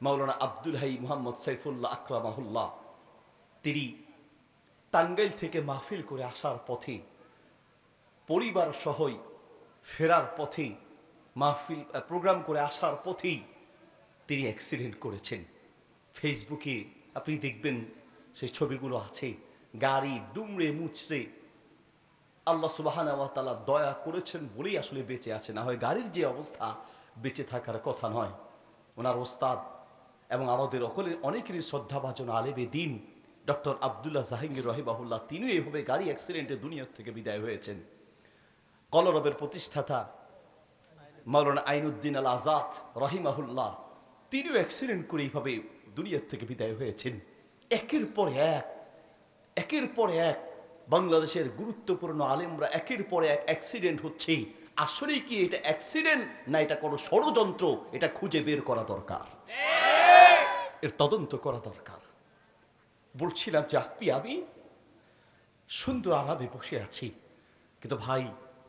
মাওলানা আব্দুল হাই মোহাম্মদ সাইফুল্লাহ আকরামাহুল্লাহ। তিনি টাঙ্গাইল থেকে মাহফিল করে আসার পথে, পরিবার সহই ফেরার পথে, মাহফিল প্রোগ্রাম করে আসার পথেই তিনি অ্যাক্সিডেন্ট করেছেন। ফেসবুকে আপনি দেখবেন সেই ছবিগুলো আছে, গাড়ি দুমড়ে মুচড়ে আল্লাহ সুবাহানা ওয়া তাআলা দয়া করেছেন বলেই আসলে বেঁচে আছে। না হয় গাড়ির যে অবস্থা, বেঁচে থাকার কথা নয়। ওনার ওস্তাদ এবং আমাদের অকলে অনেকেরই শ্রদ্ধাভাজন আলেবে দিন। ডক্টর আবদুল্লাহ জাহাঙ্গীর রহিবাহুল্লাহ তিনিও এইভাবে গাড়ি অ্যাক্সিডেন্টে দুনিয়ার থেকে বিদায় হয়েছেন। কলরবের প্রতিষ্ঠাতা মাওলানা আইনুদ্দিন আল আজাদ রহিমাহুল্লাহ, তিনিও অ্যাক্সিডেন্ট করে এইভাবে দুনিয়ার থেকে বিদায় হয়েছেন। একের পর এক, একের পর এক বাংলাদেশের গুরুত্বপূর্ণ আলেমরা একের পর এক অ্যাক্সিডেন্ট হচ্ছে। আসলে কি এটা অ্যাক্সিডেন্ট না এটা কোনো ষড়যন্ত্র? এটা খুঁজে বের করা দরকার। এর তদন্ত করা দরকার। বলছিলাম যে আমি? সুন্দর আরামে বসে আছি। কিন্তু ভাই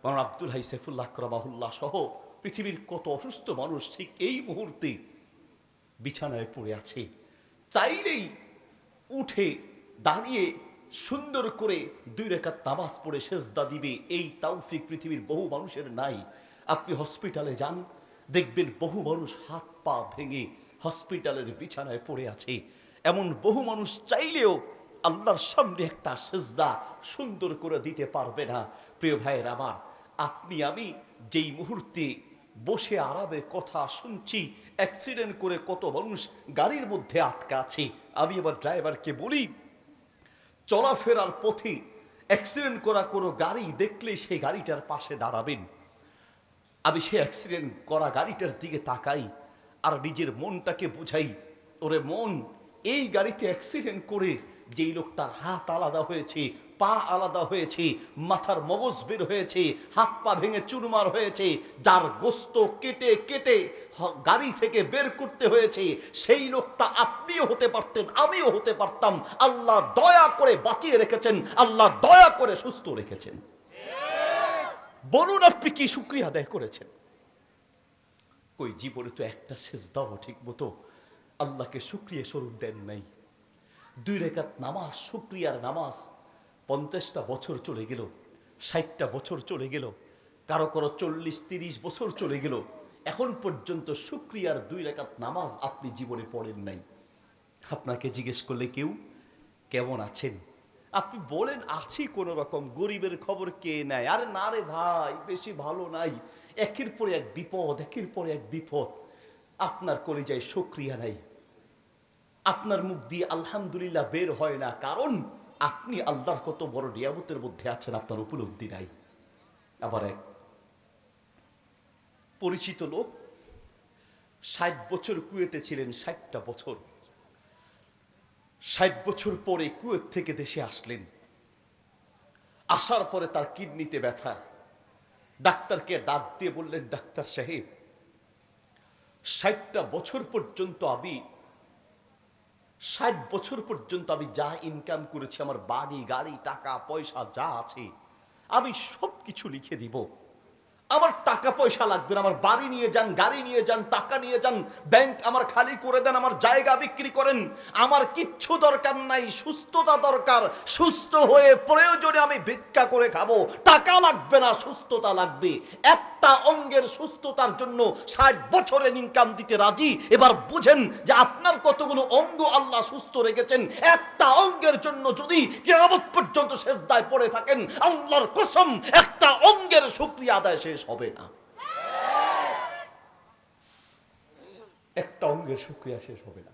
মামা আব্দুল হাই সাইফুল্লাহ করমাহুল্লাহ সহ পৃথিবীর কত অসুস্থ মানুষ ঠিক এই মুহূর্তে বিছানায় পড়ে আছে। চাইলেই উঠে দাঁড়িয়ে সুন্দর করে দুই রেখা তামাজ পড়ে সেজদা দিবে। এই তাওফিক পৃথিবীর বহু মানুষের নাই। আপনি হসপিটালে যান, দেখবেন বহু মানুষ হাত পা ভেঙে হসপিটালের বিছানায় পড়ে আছে। এমন বহু মানুষ চাইলেও আল্লাহর সামনে একটা সেজদা সুন্দর করে দিতে পারবে না। প্রিয় ভাইয়ের আমার, আপনি, আমি যেই মুহূর্তে বসে আরামে কথা শুনছি অ্যাক্সিডেন্ট করে কত মানুষ গাড়ির মধ্যে আটকা আছে, আমি এবার ড্রাইভারকে বলি, চলাফেরার পথে অ্যাক্সিডেন্ট করা কোনো গাড়ি দেখলে সেই গাড়িটার পাশে দাঁড়াবেন। আমি সে অ্যাক্সিডেন্ট করা গাড়িটার দিকে তাকাই আর নিজের মনটাকে বোঝাই, ওরে মন, এই গাড়িতে অ্যাক্সিডেন্ট করে যেই লোকটার হাত আলাদা হয়েছে, পা আলাদা হয়েছে, মাথার মগজ বের হয়েছে, হাত পা ভেঙে চুরমার হয়েছে, যার গোস্ত কেটে কেটে গাড়ি থেকে বের করতে হয়েছে, সেই লোকটা আপনিও হতে পারতেন, আমিও হতে পারতাম। আল্লাহ দয়া করে বাঁচিয়ে রেখেছেন, আল্লাহ দয়া করে সুস্থ রেখেছেন। বলুন আপনি কি শুক্রিয়া আদায় করেছেন? কই জীবনে তো একটা শেষ দাও ঠিক মতো আল্লাহকে শুক্রিয়া স্বরূপ দেন নাই। দুই রেখাত নামাজ শুক্রিয়ার নামাজ, পঞ্চাশটা বছর চলে গেল, ষাটটা বছর চলে গেল, কারও কারও চল্লিশ, তিরিশ বছর চলে গেল। এখন পর্যন্ত শুক্রিয়ার দুই রেখাত নামাজ আপনি জীবনে পড়েন নাই। আপনাকে জিজ্ঞেস করলে কেউ, কেমন আছেন? আপনি বলেন, আছি কোন রকম, গরিবের খবর কে নেয়? আরে না রে ভাই, বেশি ভালো নাই। একের পরে এক বিপদ, একের পরে এক বিপদ। আপনার কলিজায় সক্রিয়া নাই। আপনার মুখ দিয়ে আলহামদুলিল্লাহ বের হয় না, কারণ আপনি আল্লাহর কত বড় নিয়ামতের মধ্যে আছেন, আপনার উপলব্ধি নাই। আবার এক পরিচিত লোক ষাট বছর কুয়েতে ছিলেন, ষাটটা বছর। ষাট বছর পরে কুয়েত থেকে দেশে আসলেন। আসার পরে তার কিডনিতে ব্যথা। ডাক্তারকে ডাক দিয়ে বললেন, ডাক্তার সাহেব, ষাটটা বছর পর্যন্ত আমি, ষাট বছর পর্যন্ত আমি যা ইনকাম করেছি, আমার বাড়ি, গাড়ি, টাকা, পয়সা যা আছে, আমি সব কিছু লিখে দিব। আমার টাকা পয়সা লাগবে না, আমার বাড়ি নিয়ে যান, গাড়ি নিয়ে যান, টাকা নিয়ে যান ব্যাংক আমার খালি করে দেন, আমার জায়গা বিক্রি করেন, আমার কিচ্ছু দরকার নাই, সুস্থতা দরকার, সুস্থ হয়ে প্রয়োজনে আমি ভিক্ষা করে খাব, টাকা লাগবে না, সুস্থতা লাগবে, একটা অঙ্গের সুস্থতার জন্য ষাট বছরের ইনকাম দিতে রাজি, এবার বুঝেন যে আপনার কতগুলো অঙ্গ আল্লাহ সুস্থ রেখেছেন, একটা অঙ্গের জন্য যদি কেয়ামত পর্যন্ত শেষদায় পড়ে থাকেন, আল্লাহর কসম, একটা অঙ্গের শুক্রিয়া আদায় শেষ। হবে না একটা অঙ্গের শুক্রিয়া শেষ হবে না।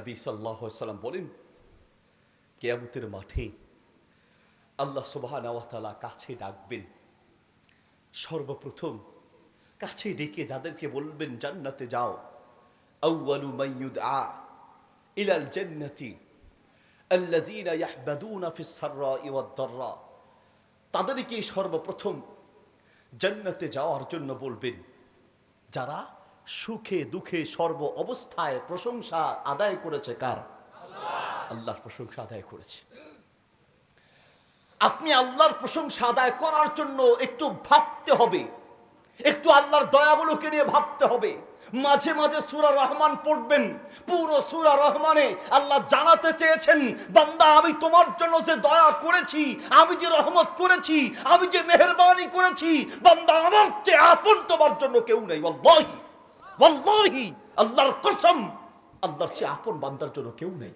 নবী সাল্লাহ সাল্লাম বলেন, কেয়ামতের মাঠে আল্লাহ সুবাহ কাছে ডাকবেন। সর্বপ্রথম কাছে ডেকে যাদেরকে বলবেন, জান্নাতে যাও। আউয়ালু মাইয়ুদ আ ইলাল জান্নাতি আল্লাযীনা ইয়াহবাদুনা ফিস সাররা'i ওয়াদ-দাররা তাদেরকে সর্বপ্রথম জান্নাতে যাওয়ার জন্য বলবেন যারা সুখে দুঃখে সর্ব অবস্থায় প্রশংসা আদায় করেছে কার? আল্লাহর প্রশংসা আদায় করেছে। আপনি আল্লাহর প্রশংসা আদায় করার জন্য একটু ভাবতে হবে একটু আল্লাহর দয়াগুলোকে নিয়ে ভাবতে হবে। মাঝে মাঝে সুরা রহমান পড়বেন। পুরো সুরা রহমানে আল্লাহ জানাতে চেয়েছেন, বান্দা, আমি তোমার জন্য যে দয়া করেছি, আমি যে রহমত করেছি, আমি যে মেহরবানি করেছি, বান্দা, আমার চেয়ে আপন তোমার জন্য কেউ নেই, ওয়াল্লাহি ওয়াল্লাহি, আল্লাহর কসম, আল্লাহর চেয়ে আপন বান্দার জন্য কেউ নেই।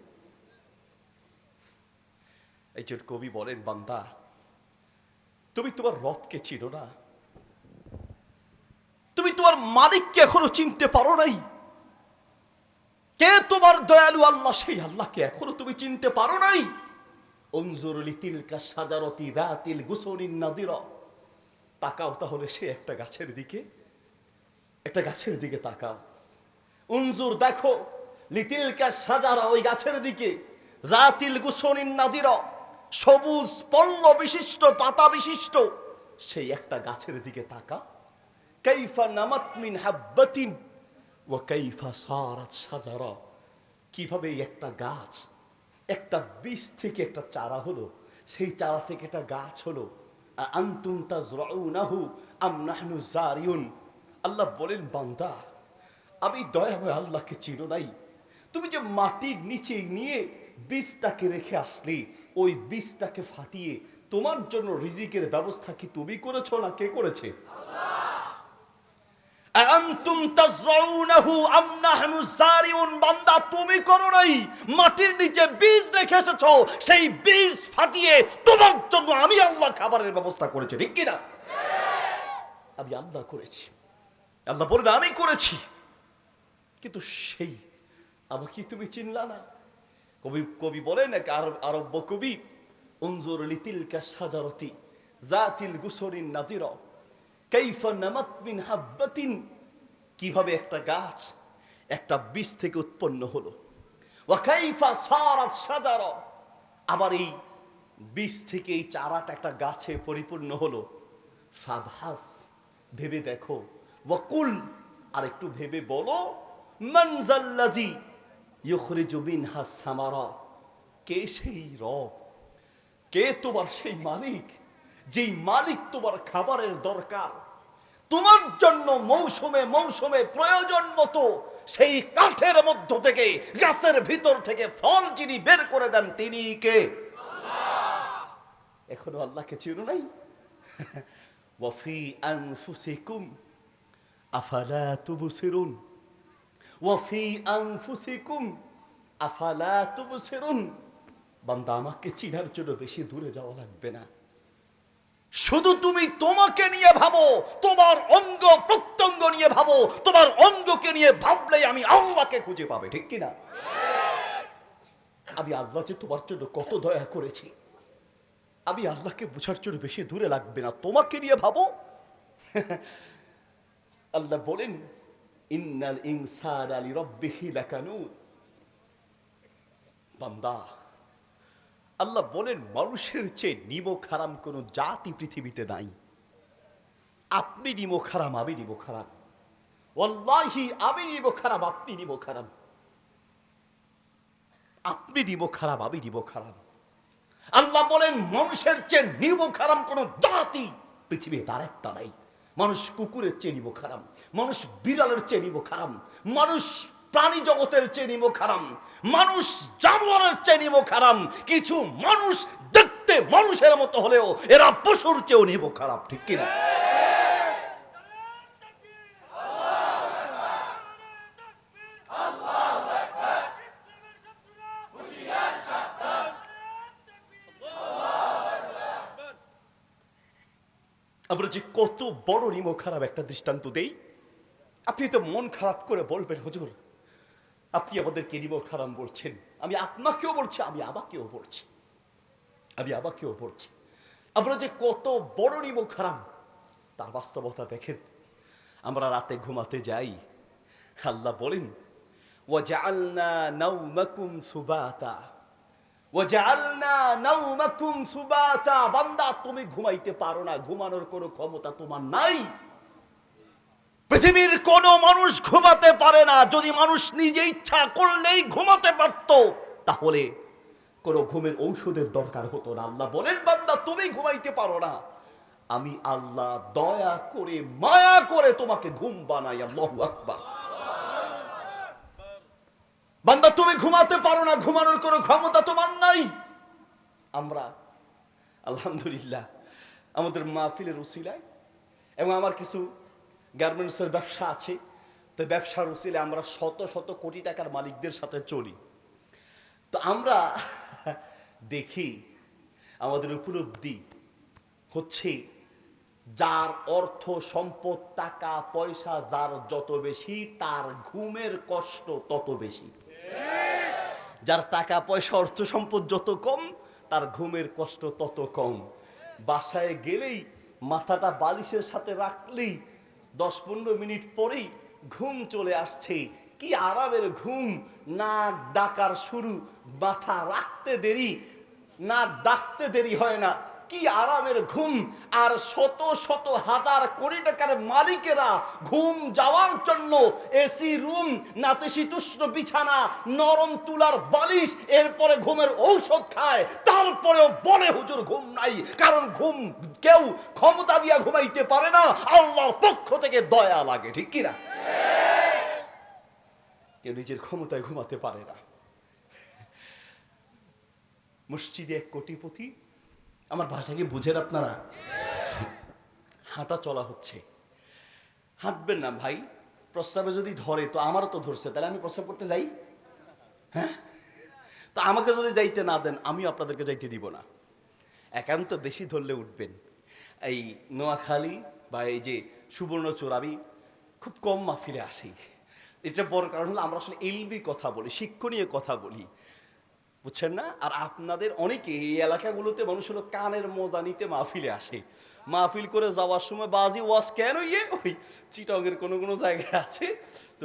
যে কবি বলেন, বান্দা, তুমি তোমার রবকে চিনো না? তোমার মালিককে এখনও চিনতে পারো নাই? কে তোমার দয়ালু আল্লাহ? সেই আল্লাহকে এখনও তুমি চিনতে পারো নাই? তাকাও তাহলে সে একটা গাছের দিকে। একটা গাছের দিকে তাকাও। উনজুর দেখো, লিতিলকা সাজারা ওই গাছের দিকে। জাতিল গুসনিন নাদির, সবুজ পল্ল বিশিষ্ট, পাতা বিশিষ্ট। সেই একটা গাছের দিকে তাকা কাইফা নামাত মিন হাব্বাতিন ও কাইফা সারাত কীভাবে একটা গাছ একটা বীজ থেকে একটা চারা হলো সেই চারা থেকে একটা গাছ হলো আনতুম তাজরাউনাহু আম নাহনু জারিউন আল্লাহ বলেন বান্দা আমি দয়াময় আল্লাহকে চিনো নাই তুমি যে মাটির নিচে নিয়ে বীজটাকে রেখে আসলি ওই বীজটাকে ফাটিয়ে তোমার জন্য রিজিকের ব্যবস্থা কি তুমি করেছ না কে করেছে আনতুম তাজরাউনাহু আম নাহনু জারিউন বান্দা তুমি করো নাই। মাটির নিচে বীজ রেখে এসেছ সেই বীজ ফাটিয়ে তোমার জন্য আমি আল্লাহ খাবারের ব্যবস্থা করেছি ঠিক কিনা? আমি আল্লাহ করেছি। আল্লাহ বলেন আমি করেছি। কিন্তু সেই আমাকে তুমি চিনলা না। কবি কবি বলেন এক আরব আরব্য কবি উনজুর লিতিলকা সাজারতি জাতিল গুসরিন নাজির কাইফা নামাত মিন হাব্বাতিন কীভাবে একটা গাছ একটা বীজ থেকে উৎপন্ন হলো? ওয়া কাইফা সারাত সাজারা। আবার এই বীজ থেকে এই চারাটা একটা গাছে পরিপূর্ণ হলো। ফাভাস ভেবে দেখো। ওয়াকুল আর একটু ভেবে বলো। মানজাল্লাজি ইউখরিজু মিনহা সামারা। কে সেই রব? কে তোমার সেই মালিক? যেই মালিক তোমার খাবারের দরকার। তোমার জন্য মৌসুমে মৌসুমে প্রয়োজন মতো সেই কাঠের মধ্য থেকে, গাছের ভিতর থেকে ফল যিনি বের করে দেন, তিনি কে? এখনও আল্লাহকে চিনো নাই? ওয়াফি আনফুসিকুম, আফালা তুবসিরুন? ওয়াফি আনফুসিকুম, আফালা তুবসিরুন? বান্দা আমাকে চিনার জন্য বেশি দূরে যাওয়া লাগবে না। শুধু তুমি তোমাকে নিয়ে ভাবো, তোমার অঙ্গ প্রত্যঙ্গ নিয়ে ভাবো, তোমার অঙ্গকে নিয়ে ভাবলেই আমি আল্লাহকে খুঁজে পাবে, ঠিক কিনা? আমি আল্লাহ যে তোমার জন্য কত দয়া করেছি, আমি আল্লাহকে বোঝার জন্য বেশি দূরে লাগবে না, তোমাকে নিয়ে ভাবো। আল্লাহ বলেন, ইন্নাল ইনসান আলী রব্বিহি লাকানুদ বান্দা আল্লাহ বলেন, মানুষের চেয়ে নিমো খারাম কোনো জাতি পৃথিবীতে নাই। আপনি নিমো খারাম, আমি নিমো খারাম ওয়াল্লাহি, আমি নিমো খারাপ, আপনি নিমো খারাপ। আপনি নিমো খারাপ, আমি নিমো খারাপ। আল্লাহ বলেন, মানুষের চেয়ে নিমো খারাম কোনো জাতি পৃথিবীতে আর একটা নাই। মানুষ কুকুরের চেয়ে নিবো খারাম মানুষ বিড়ালের চেয়ে নিবো খারাম মানুষ প্রাণী জগতের চেয়ে নিবো খারাম। মানুষ জানোয়ারের চেয়ে নিবো খারাম। কিছু মানুষ দেখতে মানুষের মতো হলেও এরা পশুর চেয়েও নিবো খারাপ, ঠিক কিনা আমরা যে কত বড় নিমো খারাপ একটা দৃষ্টান্ত দেই। আপনি তো মন খারাপ করে বলবেন, হুজুর। আপনি আমাদেরকে নিমো খারাপ বলছেন। আমি আপনাকেও বলছি, আমি আমাকেও বলছি। আমি আমাকেও বলছি। আমরা যে কত বড় নিমো খারাপ তার বাস্তবতা দেখেন। আমরা রাতে ঘুমাতে যাই। আল্লাহ বলেন সুবাতা। সুবাতা। বান্দা, তুমি ঘুমাইতে পারো না। ঘুমানোর কোনো ক্ষমতা তোমার নাই। পৃথিবীর কোন মানুষ ঘুমাতে পারে না। যদি মানুষ নিজে ইচ্ছা করলেই ঘুমাতে পারত, তাহলে কোনো ঘুমের ঔষধের দরকার হতো না। আল্লাহ বলেন, বান্দা, তুমি ঘুমাইতে পারো না। আমি আল্লাহ দয়া করে, মায়া করে তোমাকে ঘুম বানাই, আল্লাহু আকবার। ঘুমাতে পারো না, ঘুমানোর কোনো ক্ষমতা তোমার নাই। আমরা, আলহামদুলিল্লাহ, আমাদের মাহফিলের উসিলায় এবং আমার কিছু গার্মেন্টসের ব্যবসা আছে। তো ব্যবসার উসিলে আমরা শত শত কোটি টাকার মালিকদের সাথে চলি। তো আমরা দেখি আমাদের উপলব্ধি হচ্ছে যার অর্থ সম্পদ, টাকা, পয়সা যার যত বেশি, তার ঘুমের কষ্ট তত বেশি। যার টাকা, পয়সা, অর্থ, সম্পদ যত কম, তার ঘুমের কষ্ট তত কম। বাসায় গেলেই মাথাটা বালিশের সাথে রাখলেই দশ পনেরো মিনিট পরেই ঘুম চলে আসছে। কি আরামের ঘুম! না ডাকার শুরু, মাথা রাখতে দেরি, না ডাকতে দেরি হয় না। কি আরামের ঘুম? আর শত শত হাজার কোটি টাকার মালিকেরা ঘুম যাওয়ার জন্য এসি রুম নাতিশীতোষ্ণ বিছানা, নরম তুলার বালিশ, এরপরে ঘুমের ঔষধ খায়, তারপরেও বলে হুজুর ঘুম নাই। কারণ ঘুম কেউ ক্ষমতা দিয়া ঘুমাইতে পারে না, আল্লাহর পক্ষ থেকে দয়া লাগে, ঠিক কিনা? কেউ নিজের ক্ষমতায় ঘুমাতে পারে না। মসজিদে এক কোটিপতি আমার ভাষা কি বুঝেন আপনারা? হাঁটা চলা হচ্ছে। হাঁটবেন না ভাই, প্রস্রাবে যদি ধরে, তো আমারও তো ধরছে, তাহলে আমি প্রস্রাব করতে যাই? হ্যাঁ? তো আমাকে যদি যাইতে না দেন, আমিও আপনাদেরকে যাইতে দিব না। একান্ত বেশি ধরলে উঠবেন। এই নোয়াখালী বা এই যে সুবর্ণচোর আমি খুব কম মাহফিলে আসি। এটা বড় কারণ হলো আমরা আসলে এলবি কথা বলি, শিক্ষণীয় কথা বলি। বুঝছেন না? আর আপনাদের অনেকে এই এলাকাগুলোতে মানুষ হলো কানের মজা নিতে মাহফিলে আসে। মাহফিল করে যাওয়ার সময় বাজি ওয়াজ কেন ইয়ে? ওই চিটগের কোনো কোনো জায়গায় আছে। তো